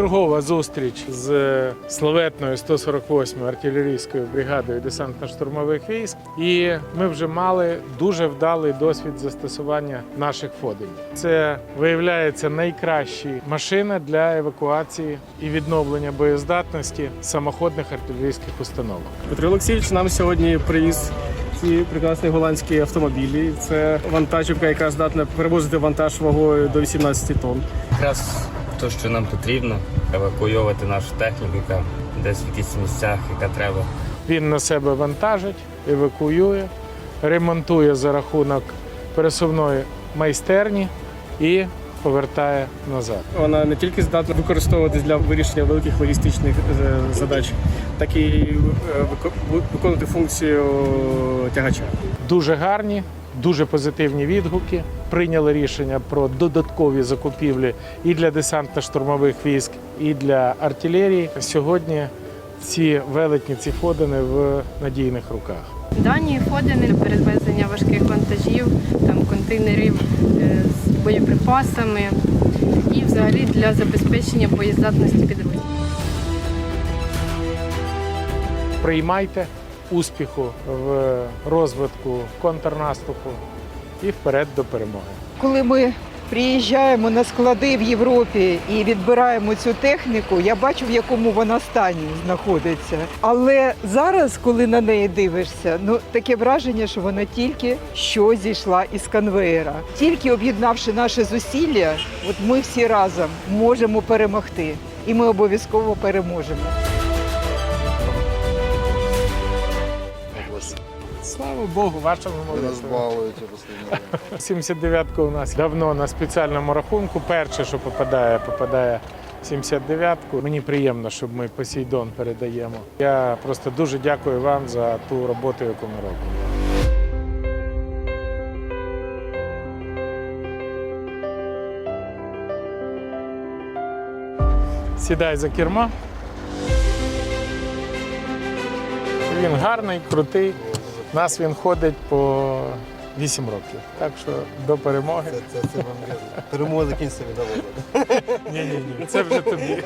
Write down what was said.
Чергова зустріч з славетною 148-ю артилерійською бригадою десантно-штурмових військ, і ми вже мали дуже вдалий досвід застосування наших фоденів. Це виявляється найкращі машини для евакуації і відновлення боєздатності самоходних артилерійських установок. Петро Олексійович нам сьогодні привіз ці прекрасні голландські автомобілі. Це вантажівка, яка здатна перевозити вантаж вагою до 18 тонн. Якраз те, що нам потрібно, евакуювати нашу техніку, яка десь в якихось місцях, яка треба. Він на себе вантажить, евакуює, ремонтує за рахунок пересувної майстерні і повертає назад. Вона не тільки здатна використовуватись для вирішення великих логістичних е, задач, так і е, виконувати функцію тягача. Дуже гарні, дуже позитивні відгуки. Прийняли рішення про додаткові закупівлі і для десантно-штурмових військ, і для артилерії. Сьогодні ці велетні, ці ходини в надійних руках. Дані ходини на перевезення важких вантажів, там контейнерів е, з боєприпасами і взагалі для забезпечення боєздатності підрозділів. Приймайте успіху в розвитку контрнаступу і вперед до перемоги. Коли ми приїжджаємо на склади в Європі і відбираємо цю техніку, я бачу, в якому вона стані знаходиться. Але зараз, коли на неї дивишся, ну таке враження, що вона тільки що зійшла із конвеєра. Тільки об'єднавши наші зусилля, от ми всі разом можемо перемогти, і ми обов'язково переможемо. Слава Богу, вашому Ви нас молитві. балуєте постійно. 79-ка у нас давно на спеціальному рахунку. Перше, що попадає, попадає в 79-ку. Мені приємно, що ми Посейдон передаємо. Я просто дуже дякую вам за ту роботу, яку ми робимо. Сідай за кермо. Він гарний, крутий. У нас він ходить по 8 років. Так що до перемоги. Це, це, це вам перемога закінчиться віддавати. Ні, ні, ні. Це вже тобі.